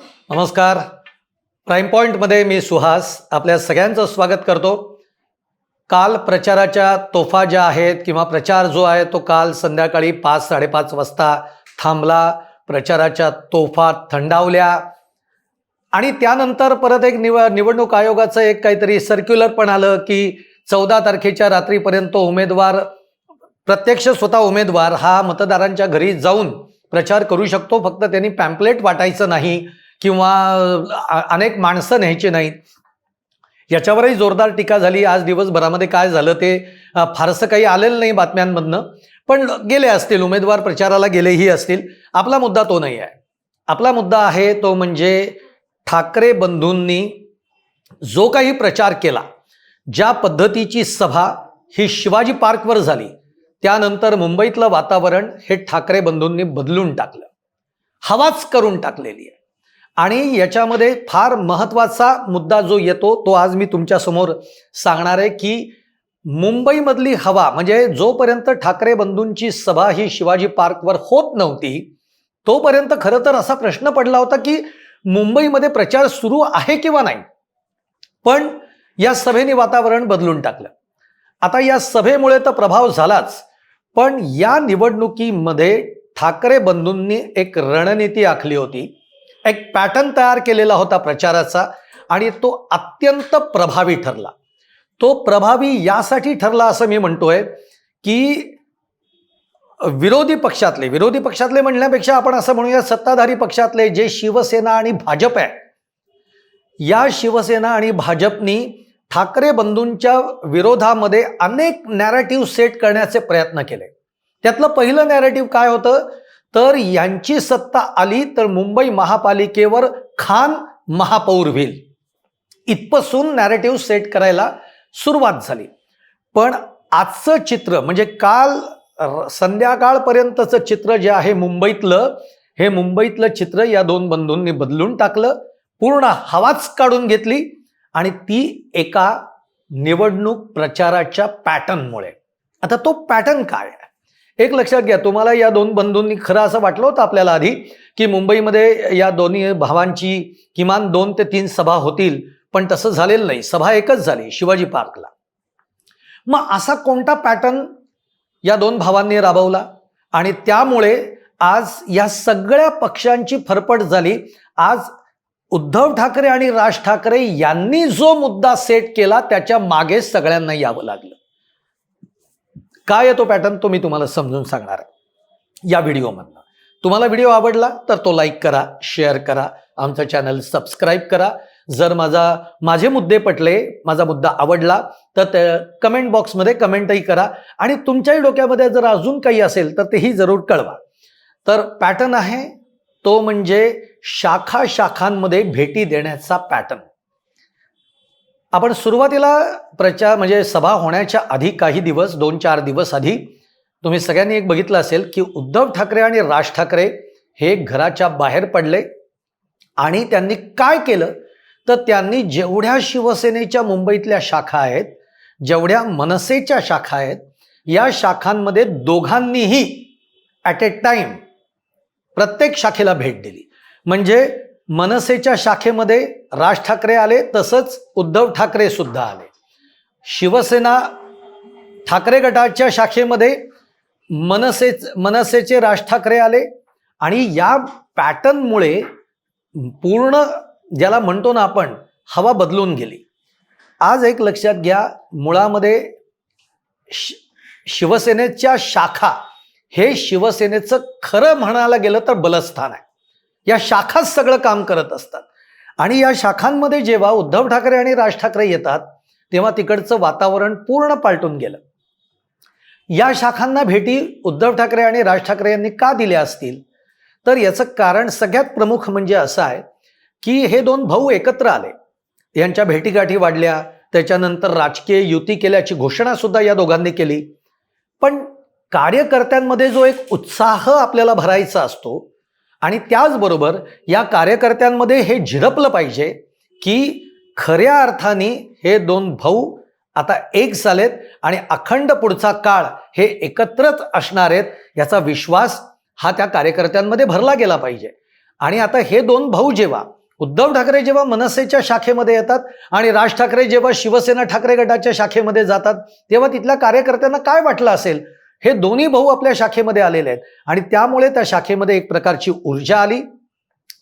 नमस्कार. प्राईम पॉईंटमध्ये मी सुहास. आपल्या सगळ्यांचं स्वागत करतो. काल प्रचाराच्या तोफा ज्या आहेत किंवा प्रचार जो आहे तो काल संध्याकाळी पाच साडेपाच वाजता थांबला. प्रचाराच्या तोफा थंडावल्या. आणि त्यानंतर परत एक निव निवडणूक आयोगाचं एक काहीतरी सर्क्युलर पण आलं की चौदा तारखेच्या रात्रीपर्यंत उमेदवार प्रत्यक्ष स्वतः उमेदवार हा मतदारांच्या घरी जाऊन प्रचार करू शकतो. फक्त त्यांनी पॅम्पलेट वाटायचं नाही. किंवा अनेक माणसं न्यायची नाहीत. याच्यावरही जोरदार टीका झाली. आज दिवसभरामध्ये काय झालं ते फारसं काही आलेलं नाही बातम्यांमधनं. पण गेले असतील उमेदवार प्रचाराला गेलेही असतील. आपला मुद्दा तो नाही आहे. आपला मुद्दा आहे तो म्हणजे ठाकरे बंधूंनी जो काही प्रचार केला ज्या पद्धतीची सभा ही शिवाजी पार्कवर झाली त्यानंतर मुंबईतलं वातावरण हे ठाकरे बंधूंनी बदलून टाकलं. हवाच करून टाकलेली आहे. आणि याच्यामध्ये फार महत्त्वाचा मुद्दा जो येतो तो आज मी तुमच्यासमोर सांगणार आहे की मुंबईमधली हवा म्हणजे जोपर्यंत ठाकरे बंधूंची सभा ही शिवाजी पार्कवर होत नव्हती तोपर्यंत खरं तर असा प्रश्न पडला होता की मुंबईमध्ये प्रचार सुरू आहे किंवा नाही. पण या सभेने वातावरण बदलून टाकलं. आता या सभेमुळे तर प्रभाव झालाच पण या निवडणुकीमध्ये ठाकरे बंधूंनी एक रणनीती आखली होती. एक पॅटर्न तयार केलेला होता प्रचाराचा आणि तो अत्यंत प्रभावी ठरला. तो प्रभावी यासाठी ठरला असं मी म्हणतोय की विरोधी पक्षातले विरोधी पक्षातले म्हणण्यापेक्षा आपण असं म्हणूया सत्ताधारी पक्षातले जे शिवसेना आणि भाजप आहे या शिवसेना आणि भाजपनी ठाकरे बंधूंच्या विरोधामध्ये अनेक नॅरेटिव्ह सेट करण्याचे प्रयत्न केले. त्यातलं पहिलं नॅरेटिव्ह काय होतं? तर यांची सत्ता आली तर मुंबई महापालिकेवर खान महापौर होईल. इथपासून नॅरेटिव्ह सेट करायला सुरुवात झाली. पण आजचं चित्र म्हणजे काल र- संध्याकाळपर्यंतचं चित्र जे आहे मुंबईतलं हे मुंबईतलं चित्र या दोन बंधूंनी बदलून टाकलं पूर्ण हवाच काढून घेतली आणि ती एका निवडणूक प्रचाराच्या पॅटर्नमुळे आता तो पॅटर्न काय? आहे एक लक्षात घ्या तुम्हाला या दोन बंधूंनी खरं असं वाटलं होतं आपल्याला आधी की मुंबईमध्ये या दोन्ही भावांची किमान दोन ते तीन सभा होतील पण तसं झालेलं नाही. सभा एकच झाली शिवाजी पार्कला. मग असा कोणता पॅटर्न या दोन भावांनी राबवला? आणि त्यामुळे आज या सगळ्या पक्षांची फरफट झाली. आज उद्धव ठाकरे आणि राज ठाकरे यांनी जो मुद्दा सेट केला त्याच्यामागे सगळ्यांना यावं लागलं. काय आहे तो पॅटर्न तो मी तुम्हाला समजून सांगणार आहे. या व्हिडिओमधनं. तुम्हाला व्हिडिओ आवडला तर तो लाईक करा शेअर करा आमचं चॅनल सबस्क्राईब करा. जर माझा माझे मुद्दे पटले माझा मुद्दा आवडला तर ते कमेंट बॉक्समध्ये कमेंटही करा. आणि तुमच्याही डोक्यामध्ये जर अजून काही असेल तर तेही जरूर कळवा. तर पॅटर्न आहे तो म्हणजे शाखा शाखांमध्ये भेटी देण्याचा पॅटर्न आपण सुरुवातीला प्रचार म्हणजे सभा होण्याच्या आधी काही दिवस दोन चार दिवस आधी तुम्ही सगळ्यांनी एक बघितलं असेल की उद्धव ठाकरे आणि राज ठाकरे हे घराच्या बाहेर पडले आणि त्यांनी काय केलं? तर त्यांनी जेवढ्या शिवसेनेच्या मुंबईतल्या शाखा आहेत जेवढ्या मनसेच्या शाखा आहेत या शाखांमध्ये दोघांनीही ॲट ए टाईम प्रत्येक शाखेला भेट दिली. म्हणजे मनसेच्या शाखेमध्ये राज ठाकरे आले तसंच उद्धव ठाकरे सुद्धा आले. शिवसेना ठाकरे गटाच्या शाखेमध्ये मनसे मनसेचे राज ठाकरे आले आणि या पॅटर्नमुळे पूर्ण ज्याला म्हणतो ना आपण हवा बदलून गेली. आज एक लक्षात घ्या मुळामध्ये शि- शिवसेनेच्या शाखा हे शिवसेनेचं खरं म्हणायला गेलं तर बलस्थान आहे. या शाखाच सगळं काम करत असतात. आणि या शाखांमध्ये जेव्हा उद्धव ठाकरे आणि राज ठाकरे येतात तेव्हा तिकडचं वातावरण पूर्ण पालटून गेलं. या शाखांना भेटी उद्धव ठाकरे आणि राज ठाकरे यांनी का दिल्या असतील? तर याचं कारण सगळ्यात प्रमुख म्हणजे असं आहे की हे दोन भाऊ एकत्र आले. यांच्या भेटीगाठी वाढल्या त्याच्यानंतर राजकीय युती केल्याची घोषणा सुद्धा या दोघांनी केली. पण कार्यकर्त्यांमध्ये जो एक उत्साह आपल्याला भरायचा असतो आणि त्याचबरोबर या कार्यकर्त्यांमध्ये हे झिरपलं पाहिजे की खऱ्या अर्थाने हे दोन भाऊ आता एक झालेत आणि अखंड पुढचा काळ हे एकत्रच असणार आहेत याचा विश्वास हा त्या कार्यकर्त्यांमध्ये भरला गेला पाहिजे. आणि आता हे दोन भाऊ जेव्हा उद्धव ठाकरे जेव्हा मनसेच्या शाखेमध्ये येतात आणि राज ठाकरे जेव्हा शिवसेना ठाकरे गटाच्या शाखेमध्ये जातात तेव्हा तिथल्या कार्यकर्त्यांना काय वाटलं असेल? हे दोन्ही भाऊ आपल्या शाखेमध्ये आलेले आहेत. आणि त्यामुळे त्या शाखेमध्ये एक प्रकारची ऊर्जा आली.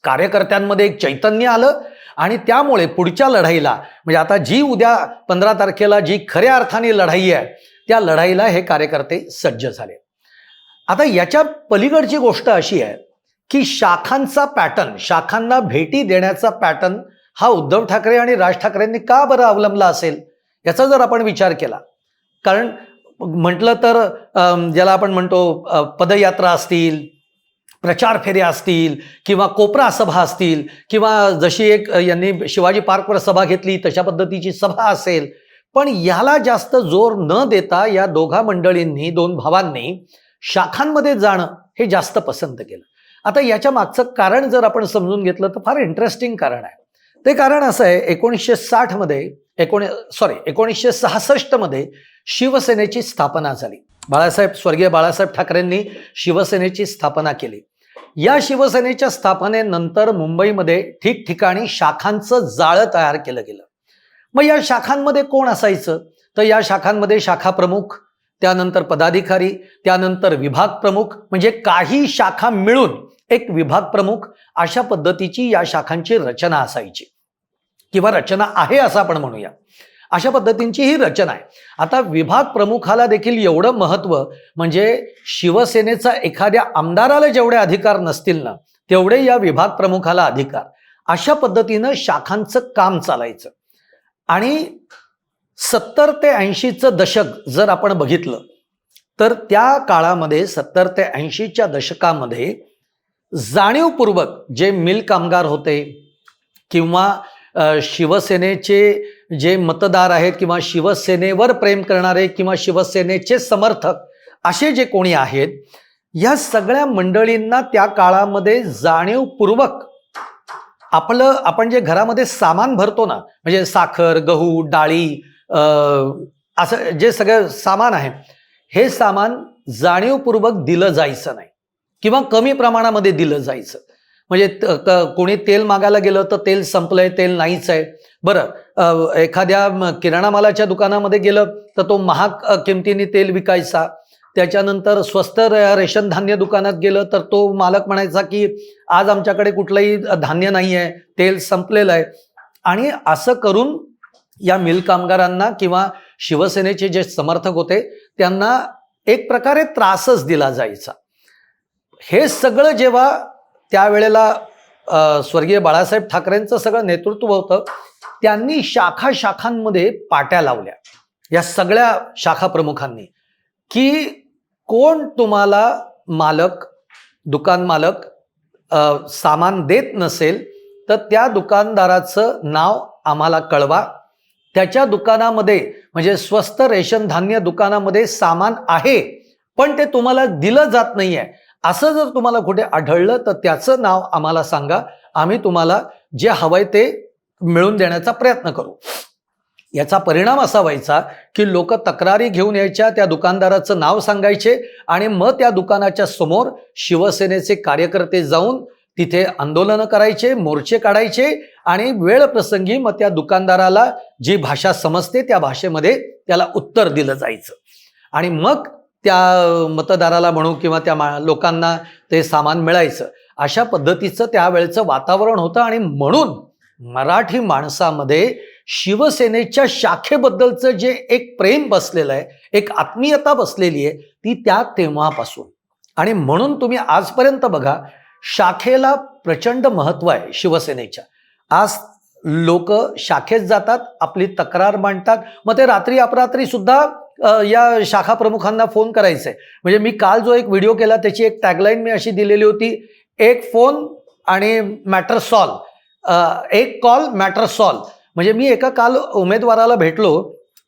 कार्यकर्त्यांमध्ये एक चैतन्य आलं. आणि त्यामुळे पुढच्या लढाईला म्हणजे आता जी उद्या पंधरा तारखेला जी खऱ्या अर्थाने लढाई आहे त्या लढाईला हे कार्यकर्ते सज्ज झाले. आता याच्या पलीकडची गोष्ट अशी आहे की शाखांचा पॅटर्न शाखांना भेटी देण्याचा पॅटर्न हा उद्धव ठाकरे आणि राज ठाकरेंनी का बरं अवलंबला असेल? याचा जर आपण विचार केला. कारण म्हटलं तर ज्याला आपण म्हणतो पदयात्रा असतील प्रचार फेऱ्या असतील किंवा कोपरा सभा असतील किंवा जशी एक यांनी शिवाजी पार्कवर सभा घेतली तशा पद्धतीची सभा असेल पण याला जास्त जोर न देता या दोघा मंडळींनी दोन भावांनी शाखांमध्ये जाणं हे जास्त पसंत केलं. आता याच्या मागचं कारण जर आपण समजून घेतलं तर फार इंटरेस्टिंग कारण आहे. ते कारण असं आहे एकोणीसशे साठमध्ये एकोणी सॉरी एकोणीसशे सहासष्टमध्ये शिवसेनेची स्थापना झाली. बाळासाहेब स्वर्गीय बाळासाहेब ठाकरेंनी शिवसेनेची स्थापना केली. या शिवसेनेच्या स्थापनेनंतर मुंबईमध्ये ठिकठिकाणी शाखांचं जाळं तयार केलं गेलं. मग या शाखांमध्ये कोण असायचं? तर या शाखांमध्ये शाखा प्रमुख त्यानंतर पदाधिकारी त्यानंतर विभाग प्रमुख म्हणजे काही शाखा मिळून एक विभाग प्रमुख अशा पद्धतीची या शाखांची रचना असायची. किंवा रचना आहे असं आपण म्हणूया. अशा पद्धतींची ही रचना आहे. आता विभाग प्रमुखाला देखील एवढं महत्त्व म्हणजे शिवसेनेचा एखाद्या आमदाराला जेवढे अधिकार नसतील ना तेवढे या विभाग प्रमुखाला अधिकार. अशा पद्धतीनं शाखांचं काम चालायचं. आणि सत्तर ते ऐंशीचं दशक जर आपण बघितलं तर त्या काळामध्ये सत्तर ते ऐंशीच्या दशकामध्ये जाणीवपूर्वक जे मिल कामगार होते किंवा शिवसेनेचे जे मतदार आहेत किंवा शिवसेनेवर प्रेम करणारे किंवा शिवसेनेचे समर्थक असे जे कोणी आहेत या सगळ्या मंडळींना त्या काळामध्ये जाणीवपूर्वक आपलं आपण जे घरामध्ये सामान भरतो ना म्हणजे साखर गहू डाळी असं जे सगळं सामान आहे हे सामान जाणीवपूर्वक दिलं जायचं नाही किंवा कमी प्रमाणामध्ये दिलं जायचं. म्हणजे त- कोणी तेल मागायला गेलं तर तेल संपलंय तेल नाहीच आहे. बरं एखाद्या किराणा मालाच्या दुकानामध्ये गेलं तर तो महाग किमतीने तेल विकायचा. त्याच्यानंतर स्वस्त रेशन धान्य दुकानात गेलं तर तो मालक म्हणायचा की आज आमच्याकडे कुठलंही धान्य नाही आहे तेल संपलेलं आहे. आणि असं करून या मिल कामगारांना किंवा शिवसेनेचे जे समर्थक होते त्यांना एक प्रकारे त्रासच दिला जायचा. हे सगळं जेव्हा त्यावेळेला स्वर्गीय बाळासाहेब ठाकरेंचं सगळं नेतृत्व होतं. त्यांनी शाखा शाखांमध्ये पाट्या लावल्या. या सगळ्या शाखा प्रमुखांनी. की कोण तुम्हाला मालक दुकान मालक सामान देत नसेल तर त्या दुकानदाराचं नाव आम्हाला कळवा. त्याच्या दुकानामध्ये म्हणजे स्वस्त रेशन धान्य दुकानामध्ये सामान आहे पण ते तुम्हाला दिलं जात नाही आहे असं जर तुम्हाला कुठे आढळलं तर त्याचं नाव आम्हाला सांगा. आम्ही तुम्हाला जे हवंय ते मिळवून देण्याचा प्रयत्न करू. याचा परिणाम असा व्हायचा की लोक तक्रारी घेऊन यायच्या त्या दुकानदाराचं नाव सांगायचे आणि मग त्या दुकानाच्या समोर शिवसेनेचे कार्यकर्ते जाऊन तिथे आंदोलनं करायचे मोर्चे काढायचे आणि वेळ प्रसंगी मग त्या दुकानदाराला जी भाषा समजते त्या भाषेमध्ये त्याला उत्तर दिलं जायचं. आणि मग त्या मतदाराला म्हणू किंवा त्या मा लोकांना ते सामान मिळायचं. अशा पद्धतीचं त्यावेळेचं वातावरण होतं आणि म्हणून मराठी माणसामध्ये शिवसेनेच्या शाखेबद्दलचं जे एक प्रेम बसलेलं आहे एक आत्मीयता बसलेली आहे ती त्या तेव्हापासून. आणि म्हणून तुम्ही आजपर्यंत बघा शाखेला प्रचंड महत्त्व आहे शिवसेनेच्या. आज लोक शाखेत जातात आपली तक्रार मांडतात मग ते रात्री अपरात्री सुद्धा या शाखा प्रमुखांना फोन करायचे म्हणजे मी काल जो एक व्हिडिओ केला त्याची एक टॅगलाईन मी अशी दिलेली होती एक फोन आणि मॅटर सॉल्व एक कॉल मॅटर सॉल्व म्हणजे मी एका काल उमेदवाराला भेटलो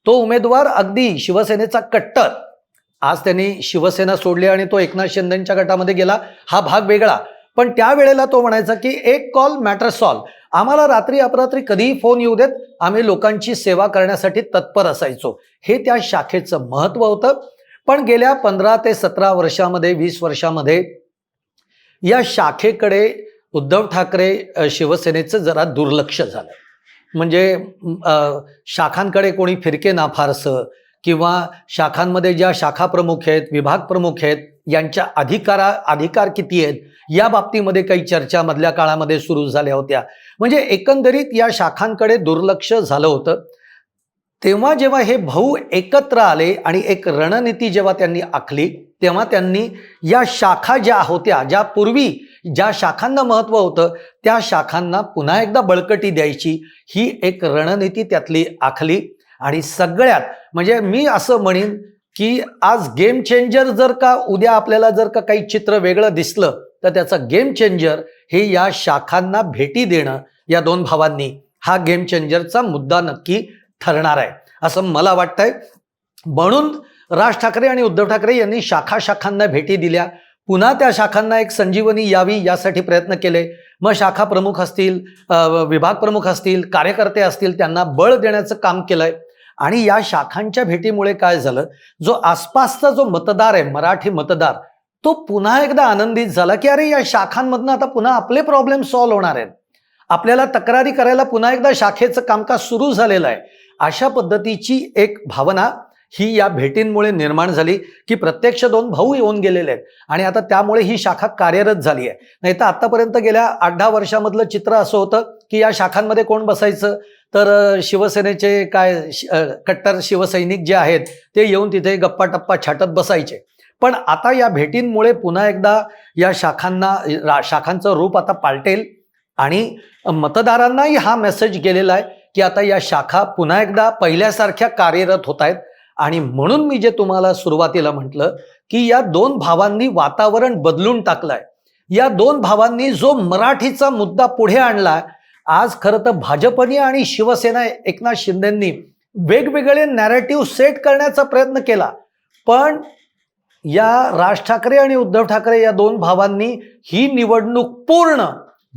तो उमेदवार अगदी शिवसेनेचा कट्टर. आज त्यांनी शिवसेना सोडली आणि तो एकनाथ शिंदेच्या गटामध्ये गेला. हा भाग वेगळा. पण त्यावेळेला तो म्हणायचा की एक कॉल मॅटर सॉल्व आम्हाला रात्री अपरात्री कधीही फोन येऊ देत आम्ही लोकांची सेवा करण्यासाठी तत्पर असायचो. हे त्या शाखेचं महत्त्व होतं. पण गेल्या पंधरा ते सतरा वर्षामध्ये वीस वर्षामध्ये या शाखेकडे उद्धव ठाकरे शिवसेनेचं जरा दुर्लक्ष झालं. म्हणजे शाखांकडे कोणी फिरके ना फारसं किंवा शाखांमध्ये ज्या शाखा प्रमुख आहेत विभाग प्रमुख आहेत यांच्या अधिकारा अधिकार किती आहेत या बाबतीमध्ये काही चर्चा मधल्या काळामध्ये सुरू झाल्या होत्या. म्हणजे एकंदरीत या शाखांकडे दुर्लक्ष झालं होतं. तेव्हा जेव्हा हे भाऊ एकत्र आले आणि एक रणनीती जेव्हा त्यांनी आखली तेव्हा त्यांनी या शाखा ज्या होत्या ज्या पूर्वी ज्या शाखांना महत्त्व होतं त्या शाखांना पुन्हा एकदा बळकटी द्यायची ही एक रणनीती त्यातली आखली. आणि सगळ्यात म्हणजे मी असं म्हणेन की आज गेम चेंजर जर का उद्या आपल्याला जर का काही चित्र वेगळं दिसलं तर त्याचं गेम चेंजर हे या शाखांना भेटी देणं या दोन भावांनी हा गेम चेंजरचा मुद्दा नक्की ठरणार आहे. असं मला वाटतंय. म्हणून राज ठाकरे आणि उद्धव ठाकरे यांनी शाखा शाखांना भेटी दिल्या. पुन्हा त्या शाखांना एक संजीवनी यावी यासाठी प्रयत्न केले. मग शाखा प्रमुख असतील विभाग प्रमुख असतील कार्यकर्ते असतील त्यांना बळ देण्याचं काम केलंय. आणि या शाखांच्या भेटीमुळे काय झालं? जो आसपासचा जो मतदार आहे मराठी मतदार तो पुन्हा एकदा आनंदित झाला की अरे या शाखांमधनं आता पुन्हा आपले प्रॉब्लेम सॉल्व्ह होणार आहेत. आपल्याला तक्रारी करायला पुन्हा एकदा शाखेचं कामकाज सुरू झालेलं आहे. अशा पद्धतीची एक भावना ही या भेटींमुळे निर्माण झाली की प्रत्यक्ष दोन भाऊ येऊन गेलेले आहेत. आणि आता त्यामुळे ही शाखा कार्यरत झाली आहे. नाही तर आतापर्यंत गेल्या आठ दहा वर्षामधलं चित्र असं होतं की या शाखांमध्ये कोण बसायचं? तर शिवसेनेचे काय कट्टर शिवसैनिक जे आहेत ते येऊन तिथे गप्पा टप्पा छाटत बसायचे. पण आता या भेटींमुळे पुन्हा एकदा या शाखांना शाखांचं रूप आता पालटेल आणि मतदारांनाही हा मेसेज गेलेला आहे की आता या शाखा पुन्हा एकदा पहिल्यासारख्या कार्यरत होत आहेत. आणि म्हणून मी जे तुम्हाला सुरुवातीला म्हटलं की या दोन भावांनी वातावरण बदलून टाकलंय. या दोन भावांनी जो मराठीचा मुद्दा पुढे आणला आज खरं तर भाजपने आणि शिवसेना एकनाथ शिंदेंनी वेगवेगळे नॅरेटिव्ह सेट करण्याचा प्रयत्न केला. पण या राज ठाकरे आणि उद्धव ठाकरे या दोन भावांनी ही निवडणूक पूर्ण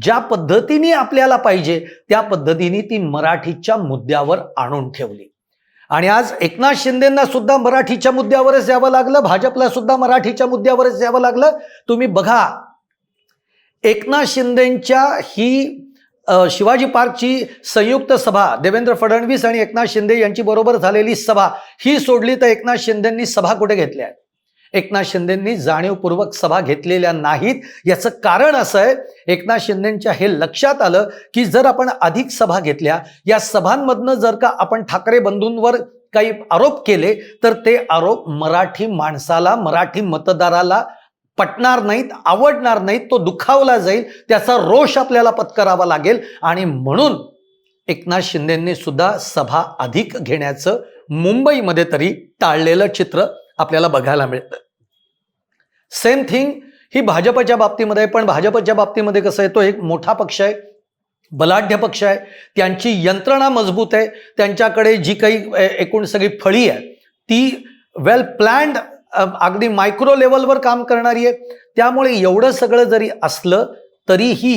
ज्या पद्धतीने आपल्याला पाहिजे त्या पद्धतीने ती मराठीच्या मुद्द्यावर आणून ठेवली. आणि आज एकनाथ शिंदेंना सुद्धा मराठीच्या मुद्द्यावरच यावं लागलं भाजपला सुद्धा मराठीच्या मुद्द्यावरच यावं लागलं. तुम्ही बघा एकनाथ शिंदेंच्या ही शिवाजी पार्कची संयुक्त सभा देवेंद्र फडणवीस आणि एकनाथ शिंदे यांची बरोबर झालेली सभा ही सोडली तर एकनाथ शिंदेंनी सभा कुठे घेतल्या? आहेत एकनाथ शिंदेंनी जाणीवपूर्वक सभा घेतलेल्या नाहीत. याचं कारण असं आहे एकनाथ शिंदेंच्या हे लक्षात आलं की जर आपण अधिक सभा घेतल्या या सभांमधनं जर का आपण ठाकरे बंधूंवर काही आरोप केले तर ते आरोप मराठी माणसाला मराठी मतदाराला पटणार नाहीत आवडणार नाहीत तो दुखावला जाईल त्याचा रोष आपल्याला पत्करावा लागेल. आणि म्हणून एकनाथ शिंदेंनी सुद्धा सभा अधिक घेण्याचं मुंबईमध्ये तरी टाळलेलं चित्र आपल्याला बघायला मिळतं. सेम थिंग ही भाजपच्या बाबतीमध्ये आहे, पण भाजपच्या बाबतीमध्ये कसं आहे तो एक मोठा पक्ष आहे बलाढ्य पक्ष आहे त्यांची यंत्रणा मजबूत आहे त्यांच्याकडे जी काही एकूण सगळी फळी आहे ती वेल प्लॅन्ड अगदी मायक्रो लेवलवर काम करणारी आहे. त्यामुळे एवढं सगळं जरी असलं तरीही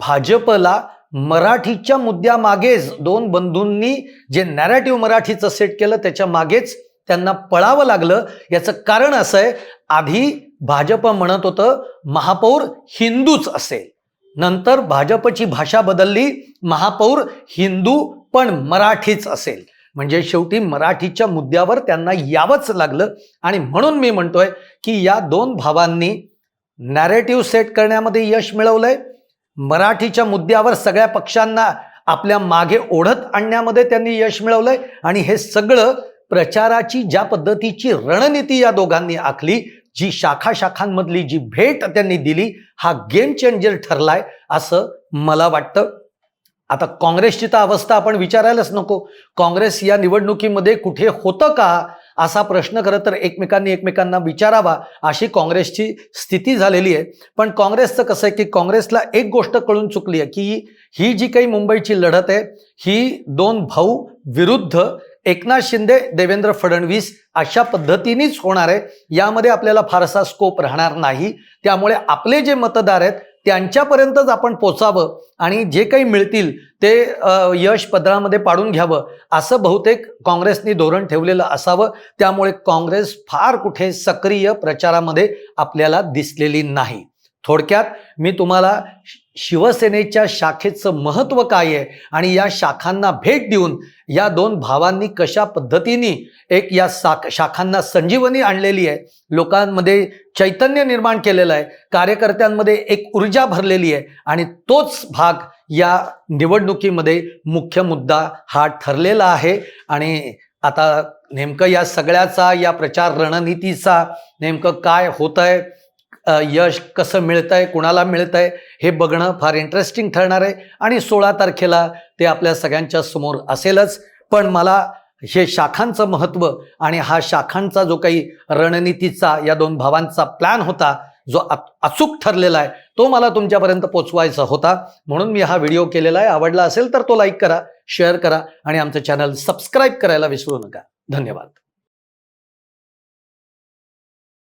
भाजपला मराठीच्या मुद्द्यामागेच दोन बंधूंनी जे नॅरेटिव्ह मराठीचं सेट केलं त्याच्या मागेच त्यांना पळावं लागलं. याचं कारण असं आहे आधी भाजप म्हणत होतं महापौर हिंदूच असेल. नंतर भाजपची भाषा बदलली महापौर हिंदू पण मराठीच असेल. म्हणजे शेवटी मराठीच्या मुद्द्यावर त्यांना यावंच लागलं. आणि म्हणून मी म्हणतोय की या दोन भावांनी नॅरेटिव्ह सेट करण्यामध्ये यश मिळवलंय. मराठीच्या मुद्द्यावर सगळ्या पक्षांना आपल्या मागे ओढत आणण्यामध्ये त्यांनी यश मिळवलंय. आणि हे सगळं प्रचाराची ज्या पद्धतीची रणनीती या दोघांनी आखली जी शाखा शाखांमधली जी भेट त्यांनी दिली हा गेम चेंजर ठरलाय असं मला वाटतं. आता काँग्रेसची तर अवस्था आपण विचारायलाच नको. काँग्रेस या निवडणुकीमध्ये कुठे होतं का असा प्रश्न खरं तर एकमेकांनी एकमेकांना विचारावा अशी काँग्रेसची स्थिती झालेली आहे. पण काँग्रेसचं कसं आहे की काँग्रेसला एक गोष्ट कळून चुकली आहे की ही जी काही मुंबईची लढत आहे ही दोन भाऊ विरुद्ध एकनाथ शिंदे देवेंद्र फडणवीस अशा पद्धतीनेच होणार आहे. यामध्ये आपल्याला फारसा स्कोप राहणार नाही. त्यामुळे आपले जे मतदार आहेत त्यांच्यापर्यंतच आपण पोचावं आणि जे काही मिळतील ते यश पदरामध्ये पाडून घ्यावं. असं बहुतेक काँग्रेसनी धोरण ठेवलेलं असावं. त्यामुळे काँग्रेस फार कुठे सक्रिय प्रचारामध्ये आपल्याला दिसलेली नाही. थोडक्यात मी तुम्हाला शिवसेनेच्या शाखेचं महत्त्व काय आहे आणि या शाखांना भेट देऊन या दोन भावांनी कशा पद्धतीने एक या शाख शाखांना संजीवनी आणलेली आहे लोकांमध्ये चैतन्य निर्माण केलेलं आहे कार्यकर्त्यांमध्ये एक ऊर्जा भरलेली आहे आणि तोच भाग या निवडणुकीमध्ये मुख्य मुद्दा हा ठरलेला आहे. आणि आता नेमकं या सगळ्याचा या प्रचार रणनीतीचा नेमकं काय होत आहे यश कसं मिळतंय कुणाला आहे हे बघणं फार इंटरेस्टिंग ठरणार आहे. आणि सोळा तारखेला ते आपल्या सगळ्यांच्या समोर असेलच. पण मला हे शाखांचं महत्त्व आणि हा शाखांचा जो काही रणनीतीचा या दोन भावांचा प्लॅन होता जो अचूक ठरलेला आहे तो मला तुमच्यापर्यंत पोचवायचा होता. म्हणून मी हा व्हिडिओ केलेला आहे. आवडला असेल तर तो लाईक करा शेअर करा आणि आमचं चॅनल सबस्क्राईब करायला विसरू नका. धन्यवाद.